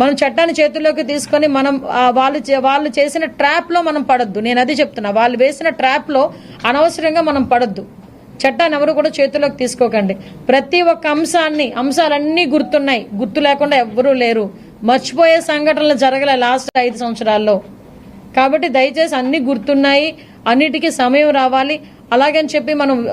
మనం చట్టాన్ని చేతుల్లోకి తీసుకొని మనం వాళ్ళు చే- వాళ్ళు చేసిన ట్రాప్లో మనం పడద్దు. నేను అది చెప్తున్నా. వాళ్ళు వేసిన ట్రాప్లో అనవసరంగా మనం పడద్దు. చట్టాన్ని ఎవరు కూడా చేతుల్లోకి తీసుకోకండి. ప్రతి ఒక్క అంశాన్ని అంశాలన్నీ గుర్తున్నాయి. గుర్తు లేకుండా ఎవ్వరూ లేరు. మర్చిపోయే సంఘటనలు జరగలే లాస్ట్ ఐదు సంవత్సరాల్లో. కాబట్టి దయచేసి అన్ని గుర్తున్నాయి. అన్నిటికీ సమయం రావాలి. అలాగని చెప్పి మనం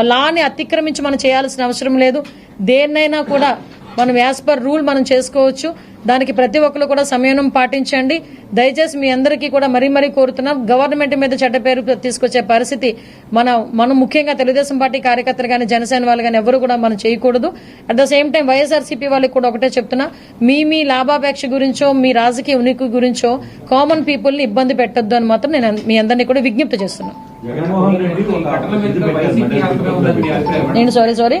లాని అతిక్రమించి మనం చేయాల్సిన అవసరం లేదు. దేన్నైనా కూడా మనం యాజ్ పర్ రూల్ మనం చేసుకోవచ్చు. దానికి ప్రతి ఒక్కరు కూడా సంయమనం పాటించండి. దయచేసి మీ అందరికీ కూడా మరీ మరీ కోరుతున్నాం. గవర్నమెంట్ మీద చెడ్డ పేరు తీసుకొచ్చే పరిస్థితి మన మనం ముఖ్యంగా తెలుగుదేశం పార్టీ కార్యకర్తలు కానీ జనసేన వాళ్ళు కానీ ఎవరు కూడా మనం చేయకూడదు. At the same time YSRCP వాళ్ళకి కూడా ఒకటే చెప్తున్నా. మీ మీ లాభాపేక్ష గురించో మీ రాజకీయ ఉనికి గురించో కామన్ పీపుల్ని ఇబ్బంది పెట్టొద్దు అని మాత్రం నేను మీ అందరినీ కూడా విజ్ఞప్తి చేస్తున్నాను. నేను సారీ సారీ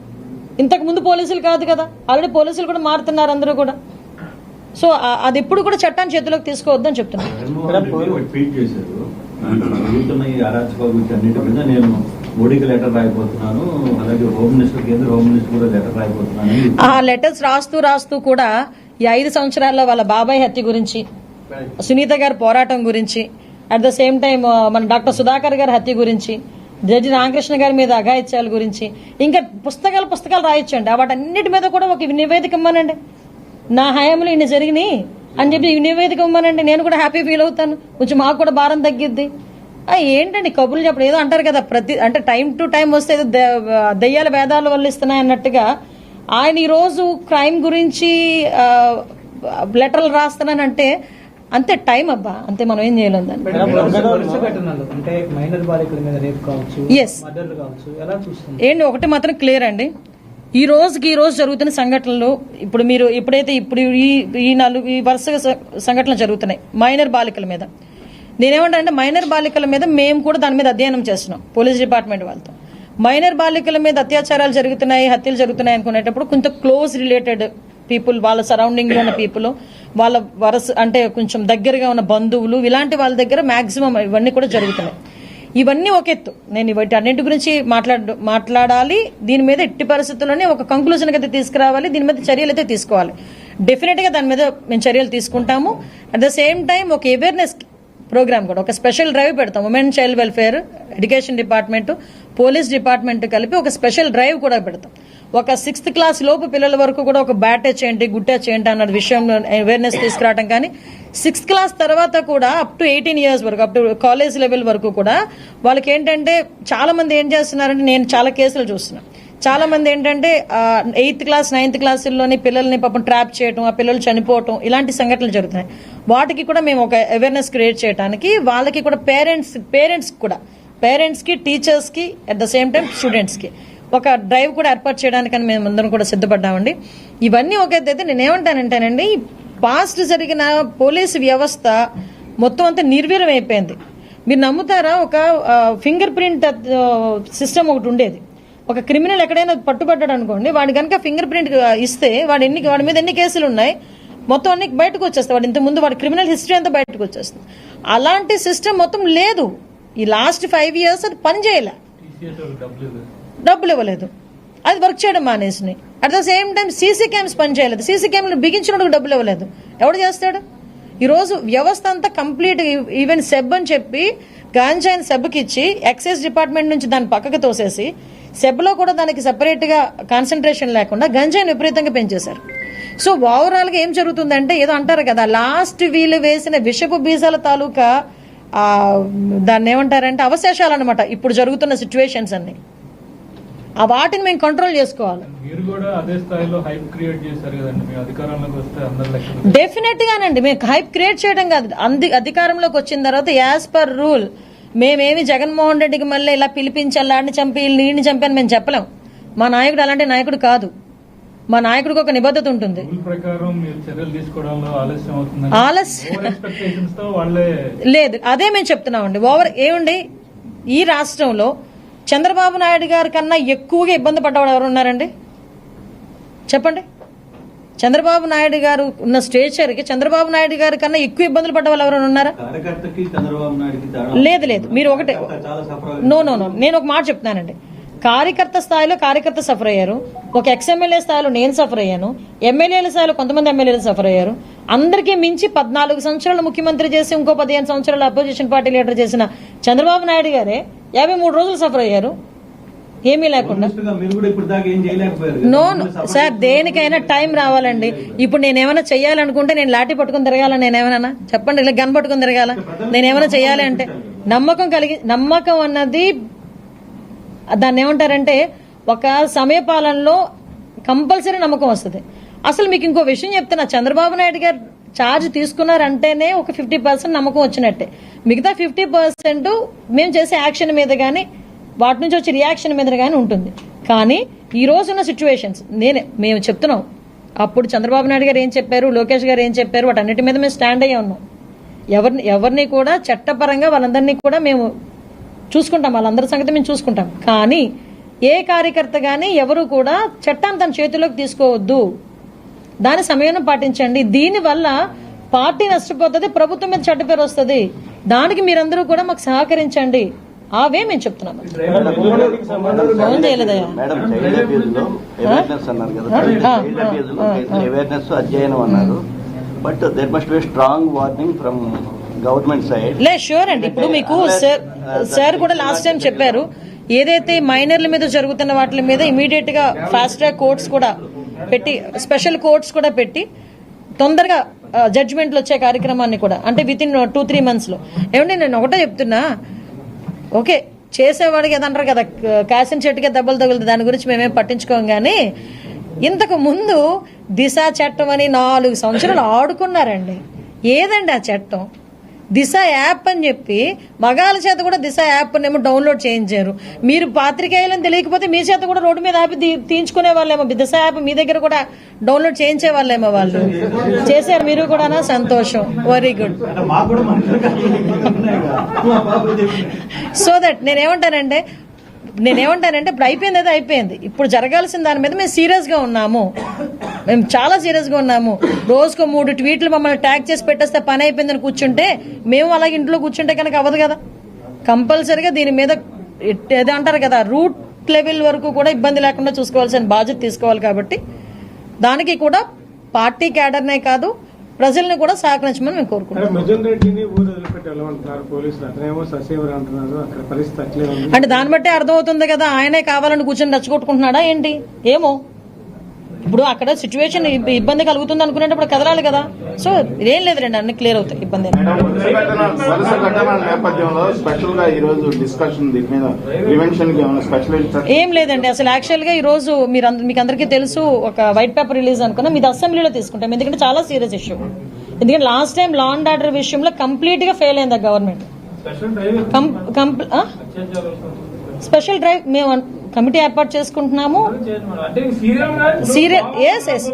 ఇంతకు ముందు పోలీసులు కాదు కదా. ఆల్రెడీ పోలీసులు కూడా మారుతున్నారు అందరూ కూడా. సో అది ఎప్పుడు కూడా చట్టాన్ని చేతిలోకి తీసుకోవద్దని చెప్తున్నాను మోడీకి లెటర్ రాయిపోతున్నాను అలాగే హోమ్ మినిస్టర్ కేంద్ర హోమ్ మినిస్టర్ కూడా లెటర్ రాయిపోతున్నాను అని ఆ లెటర్స్ రాస్తూ రాస్తూ కూడా ఈ ఐదు సంవత్సరాల్లో వాళ్ళ బాబాయ్ హత్య గురించి సునీత గారి పోరాటం గురించి అట్ ద సేమ్ టైం మన డాక్టర్ సుధాకర్ గారి హత్య గురించి జడ్జి రామకృష్ణ గారి మీద అఘాయిత్యాల గురించి ఇంకా పుస్తకాలు పుస్తకాలు రాయొచ్చండి వాటన్నిటి మీద కూడా ఒక నివేదిక ఇమ్మనండి. నా హయాంలో ఇన్ని జరిగినాయి అని చెప్పి నివేదిక ఇవ్వమనండి నేను కూడా హ్యాపీ ఫీల్ అవుతాను. కొంచెం మాకు కూడా భారం తగ్గిద్ది. ఏంటండి కబుర్లు చెప్పడం? ఏదో అంటారు కదా ప్రతి అంటే టైం టు టైం వస్తే ఏదో ద- దెయ్యాల వేదాలు వల్లిస్తున్నాయి అన్నట్టుగా. ఆయన ఈరోజు క్రైమ్ గురించి లెటర్లు రాస్తున్నానంటే అంతే టైం అబ్బా అంతే మనం ఏం చేయలేం దాన్ని. చూస్తుంది ఏంటి ఒకటి మాత్రం క్లియర్ అండి. ఈ రోజుకి ఈ రోజు జరుగుతున్న సంఘటనలు ఇప్పుడు మీరు ఎప్పుడైతే ఇప్పుడు ఈ ఈ నాలుగు ఈ వరుసగా సంఘటనలు జరుగుతున్నాయి మైనర్ బాలికల మీద. నేనేమంటానంటే మైనర్ బాలికల మీద మేము కూడా దాని మీద అధ్యయనం చేస్తున్నాం పోలీస్ డిపార్ట్మెంట్ వాళ్ళతో. మైనర్ బాలికల మీద అత్యాచారాలు జరుగుతున్నాయి హత్యలు జరుగుతున్నాయి అనుకునేటప్పుడు కొంత క్లోజ్ రిలేటెడ్ పీపుల్ వాళ్ళ సరౌండింగ్లో ఉన్న పీపుల్ వాళ్ళ వరస అంటే కొంచెం దగ్గరగా ఉన్న బంధువులు ఇలాంటి వాళ్ళ దగ్గర మ్యాక్సిమం ఇవన్నీ కూడా జరుగుతున్నాయి. ఇవన్నీ ఒక ఎత్తు. నేను వీటి అన్నింటి గురించి మాట్లాడ మాట్లాడాలి. దీని మీద ఎట్టి పరిస్థితుల్లోనే ఒక కంక్లూజన్ అయితే తీసుకురావాలి. దీని మీద చర్యలు అయితే తీసుకోవాలి. డెఫినెట్గా దాని మీద మేము చర్యలు తీసుకుంటాము. అట్ ద సేమ్ టైం ఒక అవేర్నెస్ ప్రోగ్రామ్ కూడా. ఒక స్పెషల్ డ్రైవ్ పెడతాం. Women child welfare education department police department కలిపి ఒక స్పెషల్ డ్రైవ్ కూడా పెడతాం. ఒక సిక్స్త్ క్లాస్ లోపు పిల్లల వరకు కూడా ఒక బ్యాట్ చేయండి గుట్ట చేయండి అన్న విషయంలో అవేర్నెస్ తీసుకురావడం కానీ సిక్స్త్ క్లాస్ తర్వాత కూడా అప్ టు ఎయిటీన్ ఇయర్స్ వరకు అప్ టు కాలేజ్ లెవెల్ వరకు కూడా వాళ్ళకి ఏంటంటే చాలా మంది ఏం చేస్తున్నారంటే నేను చాలా కేసులు చూస్తున్నాను. చాలా మంది ఏంటంటే ఎయిత్ క్లాస్ నైన్త్ క్లాసుల్లోని పిల్లల్ని పాపం ట్రాప్ చేయటం ఆ పిల్లలు చనిపోవటం ఇలాంటి సంఘటనలు జరుగుతున్నాయి. వాటికి కూడా మేము ఒక అవేర్నెస్ క్రియేట్ చేయడానికి వాళ్ళకి కూడా పేరెంట్స్ పేరెంట్స్ కూడా పేరెంట్స్కి టీచర్స్కి అట్ ద సేమ్ టైం స్టూడెంట్స్కి ఒక డ్రైవ్ కూడా ఏర్పాటు చేయడానికని మేము అందరం కూడా సిద్ధపడ్డామండి. ఇవన్నీ ఒక అయితే నేనేమంటానంటేనండి పాస్ట్ జరిగిన పోలీసు వ్యవస్థ మొత్తం అంతా నిర్వీర్యం అయిపోయింది. మీరు నమ్ముతారా? ఒక ఫింగర్ ప్రింట్ సిస్టమ్ ఒకటి ఉండేది. ఒక క్రిమినల్ ఎక్కడైనా పట్టుబడ్డాడు అనుకోండి వాడి కనుక ఫింగర్ ప్రింట్ ఇస్తే వాడు ఎన్ని వాడి మీద ఎన్ని కేసులు ఉన్నాయి మొత్తం అన్ని బయటకు వచ్చేస్తాయి. వాడు ఇంత ముందు వాడి క్రిమినల్ హిస్టరీ అంతా బయటకు వచ్చేస్తుంది. అలాంటి సిస్టమ్ మొత్తం లేదు. ఈ లాస్ట్ ఫైవ్ ఇయర్స్ అది పని చేయలే. డబ్బులు ఇవ్వలేదు. అది వర్క్ చేయడం మానేసినాయి at the same time CC cams పని చేయలేదు. సీసీ క్యామ్లు బిగించినప్పుడు డబ్బులు ఇవ్వలేదు. ఎవడు చేస్తాడు? ఈరోజు వ్యవస్థ అంతా కంప్లీట్ ఈవెన్ సెబ్ అని చెప్పి గాంజాయిని సెబ్కి ఇచ్చి ఎక్సైజ్ డిపార్ట్మెంట్ నుంచి దాన్ని పక్కకు తోసేసి సెబ్లో కూడా దానికి సెపరేట్గా కాన్సన్ట్రేషన్ లేకుండా గంజాయిని విపరీతంగా పెంచేశారు. సో ఓవరాల్గా ఏం జరుగుతుందంటే ఏదో అంటారు కదా లాస్ట్ వీళ్ళు వేసిన విషపు బీజాల తాలూకా ఆ, దాన్ని ఏమంటారంటే అవశేషాలు అనమాట ఇప్పుడు జరుగుతున్న సిచ్యువేషన్స్ అన్ని. ఆ వాటిని మేము కంట్రోల్ చేసుకోవాలి. మీరు కూడా అదే స్థాయిలో హైప్ క్రియేట్ చేశారు కదండి. మీ అధికారంలోకి వస్తే అందరి లెక్కలు డెఫినెట్ గానండి మేము హైప్ క్రియేట్ చేయడం కాదు. అంది అధికారంలోకి వచ్చిన తర్వాత యాజ్ పర్ రూల్ మేమేమి జగన్మోహన్ రెడ్డికి మళ్ళీ ఇలా పిలిపించి అలాంటి చంపి వీళ్ళని చంపి అని మేము చెప్పలేం. మా నాయకుడు అలాంటి నాయకుడు కాదు. మా నాయకుడికి ఒక నిబద్ధత ఉంటుంది. రూల్ ప్రకారం మీరు చర్యలు తీసుకోవడంలో ఆలస్యం అవుతుందని. ఆలస్యం- ఓవర్ ఎక్స్పెక్టేషన్స్తో వాళ్ళే లేదు అదే మేము చెప్తున్నామండి. ఓవర్ ఏమండి ఈ రాష్ట్రంలో చంద్రబాబు నాయుడు గారి కన్నా ఎక్కువగా ఇబ్బంది పడ్డవాడు ఎవరు ఉన్నారండి? చెప్పండి. చంద్రబాబు నాయుడు గారు ఉన్న స్టేచర్కి చంద్రబాబు నాయుడు గారి కన్నా ఎక్కువ ఇబ్బందులు పడ్డ వాళ్ళు ఎవరైనా ఉన్నారా? లేదు లేదు. మీరు ఒకటే నో నో నో నేను ఒక మాట చెప్తున్నానండి. కార్యకర్త స్థాయిలో కార్యకర్త సఫర్ అయ్యారు. ఒక ఎక్స్ఎమ్మెల్యే స్థాయిలో నేను సఫర్ అయ్యాను. ఎమ్మెల్యేల స్థాయిలో కొంతమంది ఎమ్మెల్యేలు సఫర్ అయ్యారు. అందరికీ మించి పద్నాలుగు సంవత్సరాలు ముఖ్యమంత్రి చేసి ఇంకో పదిహేను సంవత్సరాలు అపోజిషన్ పార్టీ లీడర్ చేసిన చంద్రబాబు నాయుడు గారే యాభై మూడు రోజులు సఫర్ అయ్యారు. ఏమీ లేకుండా. నో సార్ దేనికైనా టైం రావాలండి. ఇప్పుడు నేను ఏమైనా చెయ్యాలనుకుంటే నేను లాఠీ పట్టుకుని తిరగాల? నేను ఏమైనా చెప్పండి ఇలా గన్ పట్టుకుని తిరగాల? నేను ఏమైనా చెయ్యాలి అంటే నమ్మకం కలిగి నమ్మకం అన్నది దాన్ని ఏమంటారంటే ఒక సమయపాలనలో కంపల్సరీ నమ్మకం వస్తుంది. అసలు మీకు ఇంకో విషయం చెప్తున్నా చంద్రబాబు నాయుడు గారు ఛార్జ్ తీసుకున్నారంటేనే ఒక ఫిఫ్టీ పర్సెంట్ నమ్మకం వచ్చినట్టే. మిగతా ఫిఫ్టీ పర్సెంట్ మేము చేసే యాక్షన్ మీద కానీ వాటి నుంచి వచ్చే రియాక్షన్ మీద కానీ ఉంటుంది. కానీ ఈ రోజున్న సిచ్యువేషన్స్ నేనే మేము చెప్తున్నాం. అప్పుడు చంద్రబాబు నాయుడు గారు ఏం చెప్పారు లోకేష్ గారు ఏం చెప్పారు వాటన్నిటి మీద మేము స్టాండ్ అయ్యి ఉన్నాం. ఎవరిని ఎవరిని కూడా చట్టపరంగా వాళ్ళందరినీ కూడా మేము చూసుకుంటాం వాళ్ళందరి సంగతి మేము చూసుకుంటాం. కానీ ఏ కార్యకర్త కానీ ఎవరు కూడా చట్టాన్ని తన చేతిలోకి తీసుకోవద్దు. దాని సమయం పాటించండి. దీనివల్ల పార్టీ నష్టపోతుంది ప్రభుత్వం మీద చెడ్డ పేరు వస్తుంది. దానికి మీరందరూ కూడా మాకు సహకరించండి. అవే మేము చెప్తున్నాం. ఫోన్ చేయలేదయ్యా? అన్నారు but there must be strong warning from government side. లే షూర్ అండి. ఇప్పుడు మీకు సార్ సార్ కూడా లాస్ట్ టైం చెప్పారు. ఏదైతే మైనర్ల మీద జరుగుతున్న వాటి మీద ఇమీడియట్గా ఫాస్ట్ ట్రాక్ కోర్ట్స్ కూడా పెట్టి స్పెషల్ కోర్ట్స్ కూడా పెట్టి తొందరగా జడ్జిమెంట్లు వచ్చే కార్యక్రమాన్ని కూడా అంటే విత్ ఇన్ టూ త్రీ మంత్స్లో. ఏమండి నేను ఒకటే చెప్తున్నా. ఓకే చేసేవాడికి ఏదంటారు కదా కాసిన చెట్టుకే దెబ్బలు తగులుతుంది దాని గురించి మేమేం పట్టించుకోం కానీ ఇంతకు ముందు దిశ చట్టం అని నాలుగు సంవత్సరాలు ఆడుకున్నారండి. ఏదండి ఆ చట్టం? దిశ యాప్ అని చెప్పి మగాళ్ళ చేత కూడా దిశ యాప్ ఏమో డౌన్లోడ్ చేయించారు. మీరు పాత్రికేయులని తెలియకపోతే మీ చేత కూడా రోడ్డు మీద తీ- తీయించుకునే వాళ్ళేమో. దిశ యాప్ మీ దగ్గర కూడా డౌన్లోడ్ చేయించే వాళ్ళేమో వాళ్ళు. చేశారు. మీరు కూడానా? సంతోషం. Very good. సో దట్ నేనేమంటానంటే నేనేమంటానంటే ఇప్పుడు అయిపోయింది అయితే అయిపోయింది. ఇప్పుడు జరగాల్సిన దాని మీద మేము సీరియస్గా ఉన్నాము. మేము చాలా సీరియస్గా ఉన్నాము. రోజుకు మూడు ట్వీట్లు మమ్మల్ని ట్యాగ్ చేసి పెట్టేస్తే పని అయిపోయిందని కూర్చుంటే మేము అలాగే ఇంట్లో కూర్చుంటే కనుక అవ్వదు కదా. కంపల్సరిగా దీని మీద ఏదో అంటారు కదా రూట్ లెవెల్ వరకు కూడా ఇబ్బంది లేకుండా చూసుకోవాల్సిన బాధ్యత తీసుకోవాలి కాబట్టి దానికి కూడా పార్టీ క్యాడర్నే కాదు ప్రజల్ని కూడా సహకరించమని మేము కోరుకుంటున్నాం. అంటే దాన్ని బట్టి అర్థమవుతుంది కదా ఆయనే కావాలని కూర్చొని రెచ్చగొట్టుకుంటున్నాడా ఏంటి? ఏమో. ఇప్పుడు అక్కడ సిచ్యువేషన్ ఇబ్బంది కలుగుతుంది అనుకునేటప్పుడు కదలాలి కదా. సో ఇదేం లేదు రండి అన్ని క్లియర్ అవుతాయి ఇబ్బంది ఏం లేదు. వరుస ఘటన- వరుస ఘటనల నేపథ్యంలో స్పెషల్గా ఈ రోజు డిస్కషన్ దీని మీద ప్రివెన్షన్కి ఏమైనా స్పెషల్ ఇన్స్ట్రక్షన్ ఏం లేదండి అసలు యాక్చువల్గా ఈ రోజు మీరు మీకు అందరికీ తెలుసు ఒక వైట్ పేపర్ రిలీజ్ అనుకున్నా. మీది అసెంబ్లీలో తీసుకుంటాం ఎందుకంటే చాలా సీరియస్ ఇష్యూ ఎందుకంటే last time law and order విషయంలో కంప్లీట్గా ఫెయిల్ అయింది గవర్నమెంట్ స్పెషల్ డ్రైవ్ మేము కమిటీ ఏర్పాటు చేసుకుంటున్నాము. సీరియల్ ఎస్ ఎస్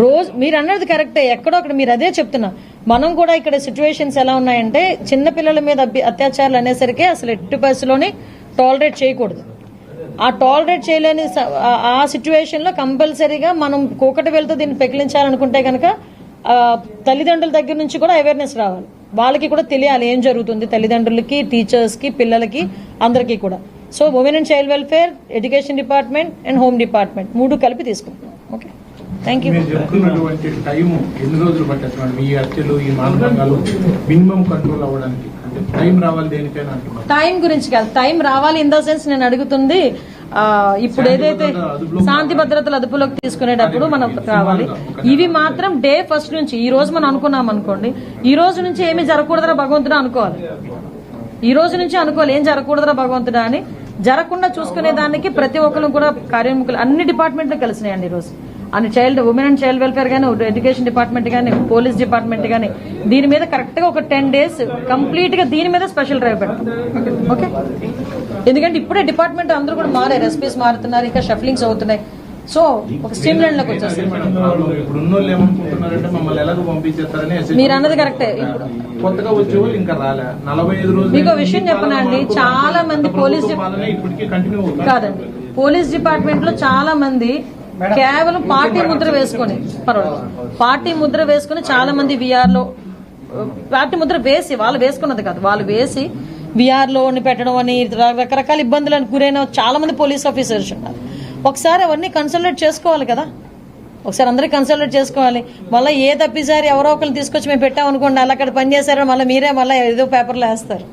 రోజు మీరు అన్నది కరెక్టే ఎక్కడో అక్కడ మీరు అదే చెప్తున్నా. మనం కూడా ఇక్కడ సిచ్యువేషన్స్ ఎలా ఉన్నాయంటే చిన్న పిల్లల మీద అత్యాచారాలు అనేసరికి అసలు ఎట్టి పరిస్థితిలోని టాలరేట్ చేయకూడదు. ఆ టాలరేట్ చేయలేని ఆ- ఆ సిచ్యువేషన్లో కంపల్సరీగా మనం కూకటి వెళ్తూ దీన్ని పెకిలించాలనుకుంటే కనుక తల్లిదండ్రుల దగ్గర నుంచి కూడా అవేర్నెస్ రావాలి. వాళ్ళకి కూడా తెలియాలి ఏం జరుగుతుంది తల్లిదండ్రులకి టీచర్స్కి పిల్లలకి అందరికీ కూడా. So women and child welfare education department and home department మూడు కలిపి తీసుకుంటున్నాం. ఓకే థ్యాంక్ యూ చెప్తున్నటువంటి టైం ఎన్ని రోజులు పట్టేస్తున్నాడు మీ హత్యలు ఈ మానభంగాలు మినిమం కంట్రోల్ అవ్వడానికి. అంటే టైం రావాలి దేనికైనా అంటున్నారు. టైం గురించి కాదు. టైం రావాలి ఇన్ ద సెన్స్ నేను అడుగుతుంది ఇప్పుడు ఏదైతే శాంతి భద్రతలు అదుపులోకి తీసుకునేటప్పుడు మనం రావాలి. ఇవి మాత్రం డే ఫస్ట్ నుంచి ఈ రోజు మనం అనుకున్నాం అనుకోండి. ఈ రోజు నుంచి ఏమీ జరగకూడదురా భగవంతుడా అనుకోవాలి. ఈ రోజు నుంచి అనుకోవాలి ఏం జరగకూడదురా భగవంతుడా అని. జరగకుండా చూసుకునే దానికి ప్రతి ఒక్కరు కూడా కార్యముఖులు అన్ని డిపార్ట్మెంట్లు కలిసినాయండి ఈ అన్ని child women and child welfare కానీ ఎడ్యుకేషన్ డిపార్ట్మెంట్ కానీ పోలీస్ డిపార్ట్మెంట్ కానీ దీని మీద కరెక్ట్గా ఒక టెన్ డేస్ కంప్లీట్గా దీని మీద స్పెషల్ డ్రైవ్ పెడతాం. ఓకే? ఎందుకంటే ఇప్పుడే డిపార్ట్మెంట్ అందరూ కూడా మారారు ఎస్పీస్ మారుతున్నారు ఇంకా షఫ్లింగ్స్ అవుతున్నాయి. సో ఒక స్ట్రీమ్ లైన్లోకి వచ్చేస్తుంది SSG మీరు అన్నది కరెక్టే. కొత్తగా ఇంకా రాలే. నలభై ఐదు రోజులు మీకు విషయం చెప్పనండి, చాలా మంది పోలీస్ కాదండి. పోలీస్ డిపార్ట్మెంట్లో చాలా మంది కేవలం పార్టీ ముద్ర వేసుకొని పర్వాలేదు. పార్టీ ముద్ర వేసుకొని చాలా మంది విఆర్లో పార్టీ ముద్ర వేసి వాళ్ళు వేసుకున్నది కాదు. వాళ్ళు వేసి విఆర్లో పెట్టడం అని రకరకాల ఇబ్బందులకు గురైన చాలా మంది పోలీస్ ఆఫీసర్స్ ఉన్నారు. ఒకసారి అవన్నీ కన్సల్టేట్ చేసుకోవాలి కదా. ఒకసారి అందరికీ కన్సల్టేట్ చేసుకోవాలి. మళ్ళీ ఏ తప్పిసారి ఎవరో ఒకరిని తీసుకొచ్చి మేము పెట్టామనుకోండి అలా అక్కడ పని చేశారో మళ్ళీ మీరే మళ్ళీ ఏదో పేపర్లో వేస్తారు.